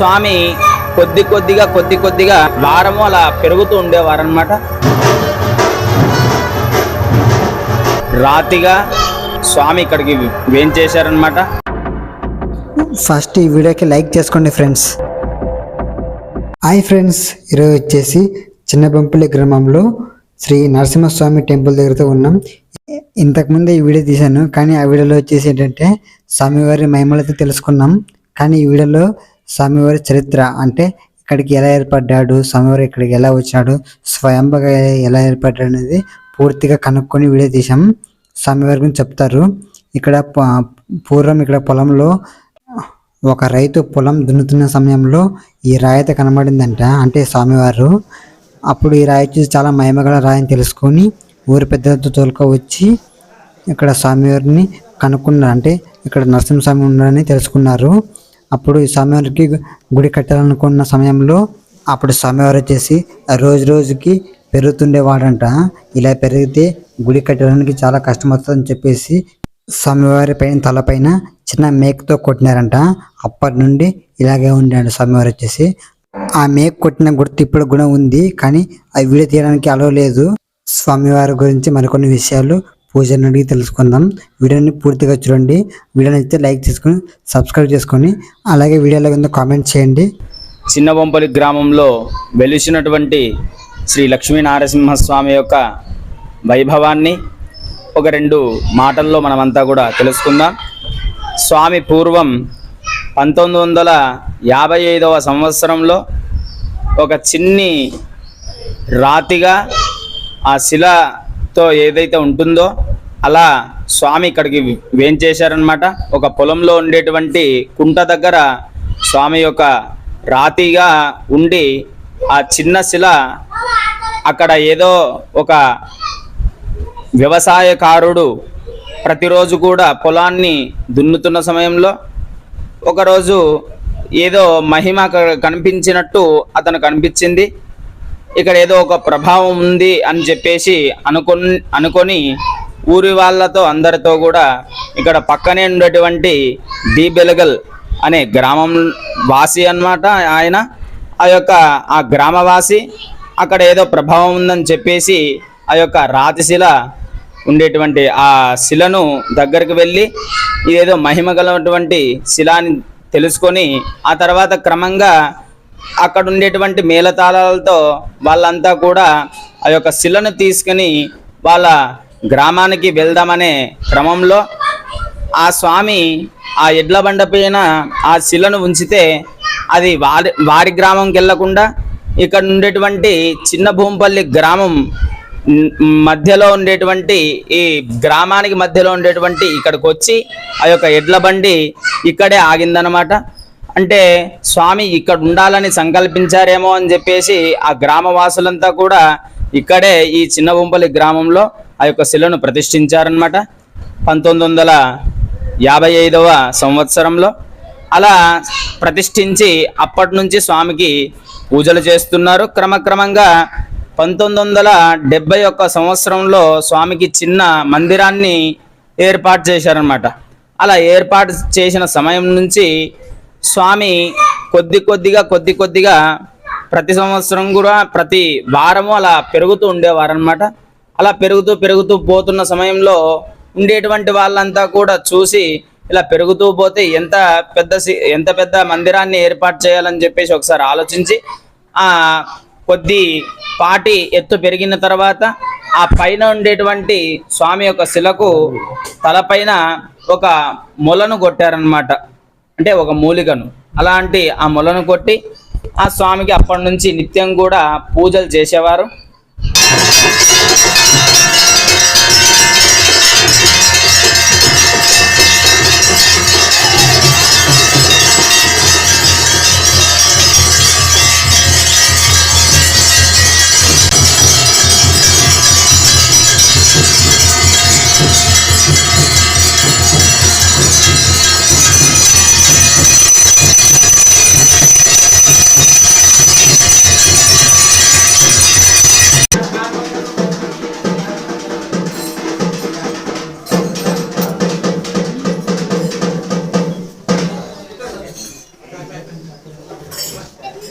స్వామి కొద్ది కొద్దిగా కొద్ది కొద్దిగా వారము అలా పెరుగుతూ ఉండేవారు అనమాట రాతిగా స్వామి ఇక్కడికి వేంచేశారనమాట ఫస్ట్ ఈ వీడియోకి లైక్ చేసుకోండి ఫ్రెండ్స్. హాయ్ ఫ్రెండ్స్ ఈరోజు వచ్చేసి చిన్నబంపల్లి గ్రామంలో శ్రీ నరసింహస్వామి టెంపుల్ దగ్గరతో ఉన్నాం. ఇంతకుముందే ఈ వీడియో తీశాను కానీ ఆ వీడియోలో వచ్చేసి ఏంటంటే స్వామివారి మహిమలతో తెలుసుకున్నాం. కానీ ఈ వీడియోలో స్వామివారి చరిత్ర అంటే ఇక్కడికి ఎలా ఏర్పడ్డాడు స్వామివారు ఇక్కడికి ఎలా వచ్చాడు స్వయంగా ఎలా ఏర్పడ్డాడు అనేది పూర్తిగా కనుక్కొని వీడియో తీసాం స్వామివారి గురించి చెప్తారు. ఇక్కడ ప- పూర్వం ఇక్కడ పొలంలో ఒక రైతు పొలం దున్నుతున్న సమయంలో ఈ రాయి అయితే కనబడిందంట అంటే స్వామివారు. అప్పుడు ఈ రాయి చూసి చాలా మహిమగల రాయి అని తెలుసుకొని ఊరి పెద్దలతో తోలుక వచ్చి ఇక్కడ స్వామివారిని కనుక్కున్నారు అంటే ఇక్కడ నరసింహస్వామి ఉన్నారని తెలుసుకున్నారు. అప్పుడు ఈ స్వామివారికి గుడి కట్టాలనుకున్న సమయంలో అప్పుడు స్వామివారు వచ్చేసి రోజు రోజుకి పెరుగుతుండేవాడంట. ఇలా పెరిగితే గుడి కట్టడానికి చాలా కష్టం వస్తుందని చెప్పేసి స్వామివారి పైన తలపైన చిన్న మేకతో కొట్టినారంట. అప్పటి నుండి ఇలాగే ఉండాడు స్వామివారు వచ్చేసి ఆ మేక కొట్టిన గుర్తు ఇప్పుడు కూడా ఉంది కానీ ఆ వీడియో తీయడానికి అలవ లేదు. స్వామివారి గురించి మరికొన్ని విషయాలు పూజని అడిగి తెలుసుకుందాం. వీడియోని పూర్తిగా చూడండి. వీడియోని అయితే లైక్ చేసుకొని సబ్స్క్రైబ్ చేసుకొని అలాగే వీడియోలో కింద కామెంట్ చేయండి. చిన్నబొంపలి గ్రామంలో వెలిసినటువంటి శ్రీ లక్ష్మీ నరసింహస్వామి యొక్క వైభవాన్ని ఒక రెండు మాటల్లో మనమంతా కూడా తెలుసుకుందాం. స్వామి పూర్వం పంతొమ్మిది వందల యాభై ఐదవ సంవత్సరంలో ఒక చిన్ని రాతిగా ఆ తో ఏదైతే ఉంటుందో అలా స్వామి ఇక్కడికి వేంచేశారనమాట ఒక పొలంలో ఉండేటువంటి కుంట దగ్గర స్వామి యొక్క రాతిగా ఉండి ఆ చిన్న శిల అక్కడ ఏదో ఒక వ్యవసాయకారుడు ప్రతిరోజు కూడా పొలాన్ని దున్నుతున్న సమయంలో ఒకరోజు ఏదో మహిమ కనిపించినట్టు అతను కనిపించింది. ఇక్కడ ఏదో ఒక ప్రభావం ఉంది అని చెప్పేసి అనుకొని అనుకొని ఊరి వాళ్ళతో అందరితో కూడా ఇక్కడ పక్కనే ఉండేటువంటి డి బెలగల్ అనే గ్రామం వాసి అన్నమాట ఆయన. ఆ యొక్క ఆ గ్రామవాసి అక్కడ ఏదో ప్రభావం ఉందని చెప్పేసి ఆ యొక్క రాతిశిల ఉండేటువంటి ఆ శిలను దగ్గరికి వెళ్ళి ఇదేదో మహిమ గలటువంటి శిలాని తెలుసుకొని ఆ తర్వాత క్రమంగా అక్కడ ఉండేటువంటి మేళతాళాలతో వాళ్ళంతా కూడా ఆ యొక్క శిలను తీసుకుని వాళ్ళ గ్రామానికి వెళ్దామనే క్రమంలో ఆ స్వామి ఆ ఎడ్ల బండ పైన ఆ శిలను ఉంచితే అది వారి వారి గ్రామంకి వెళ్ళకుండా ఇక్కడ ఉండేటువంటి చిన్న భూంపల్లి గ్రామం మధ్యలో ఉండేటువంటి ఈ గ్రామానికి మధ్యలో ఉండేటువంటి ఇక్కడికి వచ్చి ఆ యొక్క ఎడ్ల బండి ఇక్కడే ఆగిందనమాట అంటే స్వామి ఇక్కడ ఉండాలని సంకల్పించారేమో అని చెప్పేసి ఆ గ్రామవాసులంతా కూడా ఇక్కడే ఈ చిన్న గ్రామంలో ఆ యొక్క శిలను ప్రతిష్ఠించారనమాట పంతొమ్మిది వందల యాభై ఐదవ సంవత్సరంలో అలా ప్రతిష్ఠించి అప్పటి నుంచి స్వామికి పూజలు చేస్తున్నారు. క్రమక్రమంగా పంతొమ్మిది వందల డెబ్బై ఒక్క సంవత్సరంలో స్వామికి చిన్న మందిరాన్ని ఏర్పాటు చేశారనమాట అలా ఏర్పాటు చేసిన సమయం నుంచి స్వామి కొద్ది కొద్దిగా కొద్ది కొద్దిగా ప్రతి సంవత్సరం కూడా ప్రతి వారము అలా పెరుగుతూ ఉండేవారనమాట అలా పెరుగుతూ పెరుగుతూ పోతున్న సమయంలో ఉండేటువంటి వాళ్ళంతా కూడా చూసి ఇలా పెరుగుతూ పోతే ఎంత పెద్ద సి- ఎంత పెద్ద మందిరాన్ని ఏర్పాటు చేయాలని చెప్పేసి ఒకసారి ఆలోచించి ఆ కొద్ది పాటి ఎత్తు పెరిగిన తర్వాత ఆ పైన ఉండేటువంటి స్వామి యొక్క శిలకు తలపైన ఒక మొలను కొట్టారనమాట అంటే ఒక మూలికను. అలాంటి ఆ మొలను కొట్టి ఆ స్వామికి అప్పటి నుంచి నిత్యం కూడా పూజలు చేసేవారు.